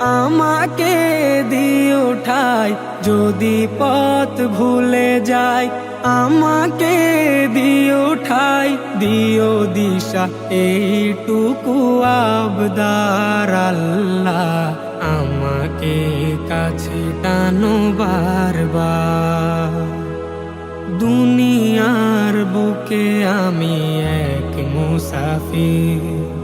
আমাকে দিয়ে উঠাই যদি পথ ভুলে যাই, আমাকে দিয়ে উঠাই দিও দিশা, এইটুকু আবদার আল্লাহ আমাকে কাছে টানো বারবার। দুনিয়ার বুকে আমি এক মুসাফির।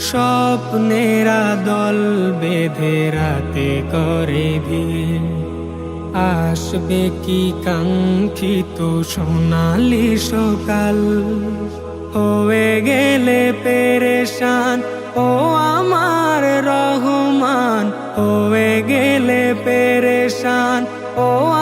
স্বপ্নেরা দল বেঁধে রাতে করে ভিড়। আসবে কি কাঙ্ক্ষিত সোনালি সকাল? হয়ে গেলে পেরেশান, ও আমার রহমান। হয়ে গেলে পেরেশান, ও